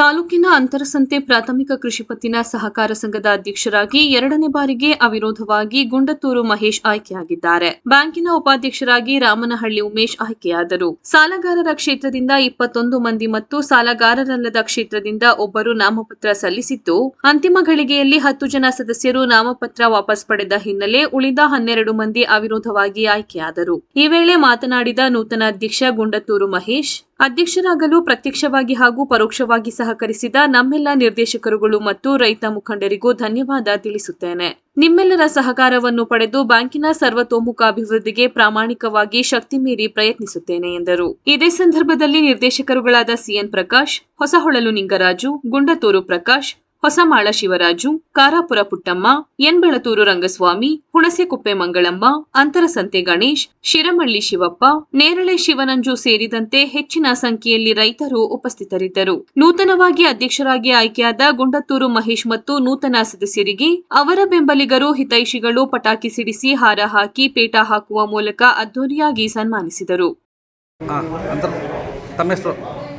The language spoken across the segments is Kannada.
ತಾಲೂಕಿನ ಅಂತರಸಂತೆ ಪ್ರಾಥಮಿಕ ಕೃಷಿ ಪತ್ತಿನ ಸಹಕಾರ ಸಂಘದ ಅಧ್ಯಕ್ಷರಾಗಿ ಎರಡನೇ ಬಾರಿಗೆ ಅವಿರೋಧವಾಗಿ ಗುಂಡತ್ತೂರು ಮಹೇಶ್ ಆಯ್ಕೆಯಾಗಿದ್ದಾರೆ. ಬ್ಯಾಂಕಿನ ಉಪಾಧ್ಯಕ್ಷರಾಗಿ ರಾಮನಹಳ್ಳಿ ಉಮೇಶ್ ಆಯ್ಕೆಯಾದರು. ಸಾಲಗಾರರ ಕ್ಷೇತ್ರದಿಂದ ಇಪ್ಪತ್ತೊಂದು ಮಂದಿ ಮತ್ತು ಸಾಲಗಾರರಲ್ಲದ ಕ್ಷೇತ್ರದಿಂದ ಒಬ್ಬರು ನಾಮಪತ್ರ ಸಲ್ಲಿಸಿದ್ದು, ಅಂತಿಮ ಗಳಿಗೆಯಲ್ಲಿ ಹತ್ತು ಜನ ಸದಸ್ಯರು ನಾಮಪತ್ರ ವಾಪಸ್ ಪಡೆದ ಹಿನ್ನೆಲೆ ಉಳಿದ ಹನ್ನೆರಡು ಮಂದಿ ಅವಿರೋಧವಾಗಿ ಆಯ್ಕೆಯಾದರು. ಈ ವೇಳೆ ಮಾತನಾಡಿದ ನೂತನ ಅಧ್ಯಕ್ಷ ಗುಂಡತ್ತೂರು ಮಹೇಶ್ ಅಧ್ಯಕ್ಷರಾಗಲು ಪ್ರತ್ಯಕ್ಷವಾಗಿ ಹಾಗೂ ಪರೋಕ್ಷವಾಗಿ ಸಹಕರಿಸಿದ ನಮ್ಮೆಲ್ಲ ನಿರ್ದೇಶಕರುಗಳು ಮತ್ತು ರೈತ ಮುಖಂಡರಿಗೂ ಧನ್ಯವಾದ ತಿಳಿಸುತ್ತೇನೆ. ನಿಮ್ಮೆಲ್ಲರ ಸಹಕಾರವನ್ನು ಪಡೆದು ಬ್ಯಾಂಕಿನ ಸರ್ವತೋಮುಖ ಅಭಿವೃದ್ಧಿಗೆ ಪ್ರಾಮಾಣಿಕವಾಗಿ ಶಕ್ತಿ ಮೀರಿ ಪ್ರಯತ್ನಿಸುತ್ತೇನೆ ಎಂದರು. ಇದೇ ಸಂದರ್ಭದಲ್ಲಿ ನಿರ್ದೇಶಕರುಗಳಾದ ಸಿಎನ್ ಪ್ರಕಾಶ್, ಹೊಸಹೊಳಲು ನಿಂಗರಾಜು, ಗುಂಡತೂರು ಪ್ರಕಾಶ್ ಹೊಸಮಾಳ ಶಿವರಾಜು, ಕಾರಾಪುರ ಪುಟ್ಟಮ್ಮ, ಎನ್ಬೆಳತೂರು ರಂಗಸ್ವಾಮಿ, ಹುಣಸೆಕುಪ್ಪೆ ಮಂಗಳಮ್ಮ ಅಂತರಸಂತೆ ಗಣೇಶ್, ಶಿರಮಳ್ಳಿ ಶಿವಪ್ಪ, ನೇರಳೆ ಶಿವನಂಜು ಸೇರಿದಂತೆ ಹೆಚ್ಚಿನ ಸಂಖ್ಯೆಯಲ್ಲಿ ರೈತರು ಉಪಸ್ಥಿತರಿದ್ದರು. ನೂತನವಾಗಿ ಅಧ್ಯಕ್ಷರಾಗಿ ಆಯ್ಕೆಯಾದ ಗುಂಡತ್ತೂರು ಮಹೇಶ್ ಮತ್ತು ನೂತನ ಸದಸ್ಯರಿಗೆ ಅವರ ಬೆಂಬಲಿಗರು ಹಿತೈಷಿಗಳು ಪಟಾಕಿ ಸಿಡಿಸಿ ಹಾರ ಹಾಕಿ ಪೇಟ ಹಾಕುವ ಮೂಲಕ ಅದ್ದೂರಿಯಾಗಿ ಸನ್ಮಾನಿಸಿದರು.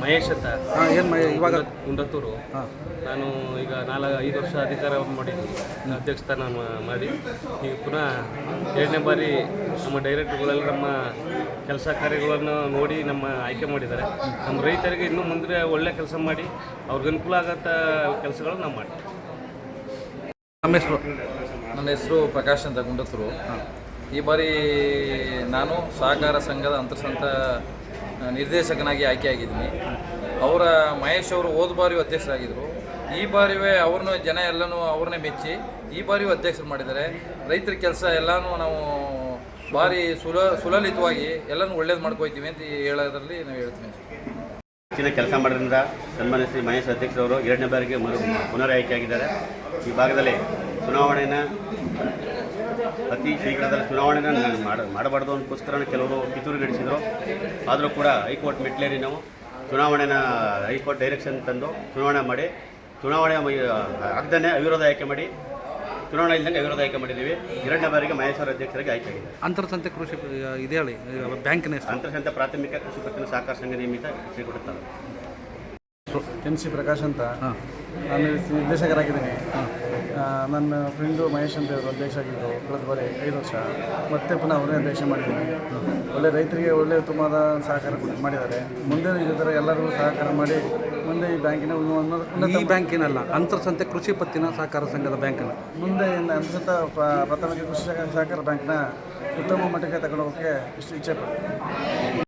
ಮಹೇಶ್ ಅಂತ. ಹಾಂ ಏನು ಇವಾಗ ಗುಂಡತ್ತೂರು. ನಾನು ಈಗ ನಾಲ್ಕು ಐದು ವರ್ಷ ಅಧಿಕಾರ ಮಾಡಿದ್ದೀನಿ. ಅಧ್ಯಕ್ಷ ಸ್ಥಾನ ಮಾಡಿ. ಈಗ ಪುನಃ ಎರಡನೇ ಬಾರಿ ನಮ್ಮ ಡೈರೆಕ್ಟ್ರುಗಳೆಲ್ಲ ನಮ್ಮ ಕೆಲಸ ಕಾರ್ಯಗಳನ್ನು ನೋಡಿ ನಮ್ಮ ಆಯ್ಕೆ ಮಾಡಿದ್ದಾರೆ. ನಮ್ಮ ರೈತರಿಗೆ ಇನ್ನೂ ಮುಂದೆ ಒಳ್ಳೆ ಕೆಲಸ ಮಾಡಿ ಅವ್ರಿಗೆ ಅನುಕೂಲ ಆಗತ್ತ ಕೆಲಸಗಳು ನಾವು ಮಾಡಿ ನಮ್ಮ ಹೆಸರು? ನನ್ನ ಹೆಸರು ಪ್ರಕಾಶ್ ಅಂತ ಗುಂಡತ್ತೂರು. ಈ ಬಾರಿ ನಾನು ಸಹಕಾರ ಸಂಘದ ಅಂತರ್ಸಂತ ನಿರ್ದೇಶಕನಾಗಿ ಆಯ್ಕೆಯಾಗಿದ್ದೀನಿ. ಅವರ ಮಹೇಶ್ ಅವರು ಹೋದ ಬಾರಿ ಅಧ್ಯಕ್ಷರಾಗಿದ್ದರು ಈ ಬಾರಿಯೇ ಅವ್ರನ್ನ ಜನ ಎಲ್ಲನೂ ಅವ್ರನ್ನೇ ಮೆಚ್ಚಿ ಈ ಬಾರಿಯೂ ಅಧ್ಯಕ್ಷರು ಮಾಡಿದ್ದಾರೆ. ರೈತರ ಕೆಲಸ ಎಲ್ಲನೂ ನಾವು ಭಾರಿ ಸುಲ ಸುಲಲಿತವಾಗಿ ಎಲ್ಲನೂ ಒಳ್ಳೇದು ಮಾಡ್ಕೊಯ್ತೀವಿ ಅಂತ ಹೇಳೋದ್ರಲ್ಲಿ ನಾವು ಹೇಳ್ತೀನಿ. ಹೆಚ್ಚಿನ ಕೆಲಸ ಮಾಡೋದ್ರಿಂದ ಸನ್ಮಾನ್ಯ ಶ್ರೀ ಮಹೇಶ್ ಅಧ್ಯಕ್ಷರವರು ಎರಡನೇ ಬಾರಿಗೆ ಮರು ಪುನರ್ ಆಯ್ಕೆಯಾಗಿದ್ದಾರೆ ಈ ಭಾಗದಲ್ಲಿ ಚುನಾವಣೆನ ಅತಿ ಶೀಘ್ರದಲ್ಲಿ ಚುನಾವಣೆನ ಮಾಡ ಮಾಡಬಾರ್ದು ಅನ್ನೋಕ್ಕೋಸ್ಕರ ಕೆಲವರು ಕಿತ್ತೂರುಗಡಿಸಿದರು ಆದರೂ ಕೂಡ ಹೈಕೋರ್ಟ್ ಮೆಟ್ಲೇರಿ ನಾವು ಚುನಾವಣೆನ ಹೈಕೋರ್ಟ್ ಡೈರೆಕ್ಷನ್ ತಂದು ಚುನಾವಣೆ ಮಾಡಿ ಚುನಾವಣೆ ಆಗದೇ ಅವಿರೋಧ ಆಯ್ಕೆ ಮಾಡಿ ಚುನಾವಣೆ ಇಲ್ಲದಂಗೆ ಅವಿರೋಧ ಆಯ್ಕೆ ಮಾಡಿದ್ದೀವಿ. ಎರಡನೇ ಬಾರಿಗೆ ಮಹೇಶ್ವರ ಅಧ್ಯಕ್ಷರಿಗೆ ಆಯ್ಕೆ ಆಗಿದೆ. ಅಂತರ್ಸಂತೆ ಕೃಷಿ ಇದೆ ಹೇಳಿ ಬ್ಯಾಂಕಿನ ಅಂತರ್ಸಂತೆ ಪ್ರಾಥಮಿಕ ಕೃಷಿ ಪತ್ತಿನ ಸಹಕಾರ ಸಂಘ ನಿಯಮಿತ ಶ್ರೀ ತಾಲೂಕು ಎನ್ ಸಿ ಪ್ರಕಾಶ್ ಅಂತ. ನಾನು ನಿರ್ದೇಶಕರಾಗಿದ್ದೀನಿ. ನನ್ನ ಫ್ರೆಂಡು ಮಹೇಶ್ ಅಂತ ಇವರು ಅಧ್ಯಕ್ಷ ಆಗಿದ್ದರು ಕಳೆದ ಬಾರಿ ಐದು ವರ್ಷ. ಮತ್ತೆ ಪುನಃ ಅವರೇ ಅಧ್ಯಕ್ಷ ಮಾಡಿದ್ದೀನಿ. ಒಳ್ಳೆ ರೈತರಿಗೆ ಒಳ್ಳೆ ತುಂಬಾದ ಸಹಕಾರ ಮಾಡಿದ್ದಾರೆ. ಮುಂದೆ ಇದೇ ಥರ ಎಲ್ಲರಿಗೂ ಸಹಕಾರ ಮಾಡಿ ಮುಂದೆ ಈ ಬ್ಯಾಂಕಿನ ಈ ಬ್ಯಾಂಕಿನಲ್ಲ ಅಂತರ್ಸಂತೆ ಕೃಷಿ ಪತ್ತಿನ ಸಹಕಾರ ಸಂಘದ ಬ್ಯಾಂಕಿನ. ಮುಂದೆ ಅಂತರ್ಸಂತ ಪ್ರಾಥಮಿಕ ಕೃಷಿ ಸಹಕಾರ ಬ್ಯಾಂಕ್ನ ಉತ್ತಮ ಮಟ್ಟಕ್ಕೆ ತಗೊಂಡೋಗೋಕ್ಕೆ ಇಷ್ಟು ಇಚ್ಛೆ ಪಡ್ತೀನಿ.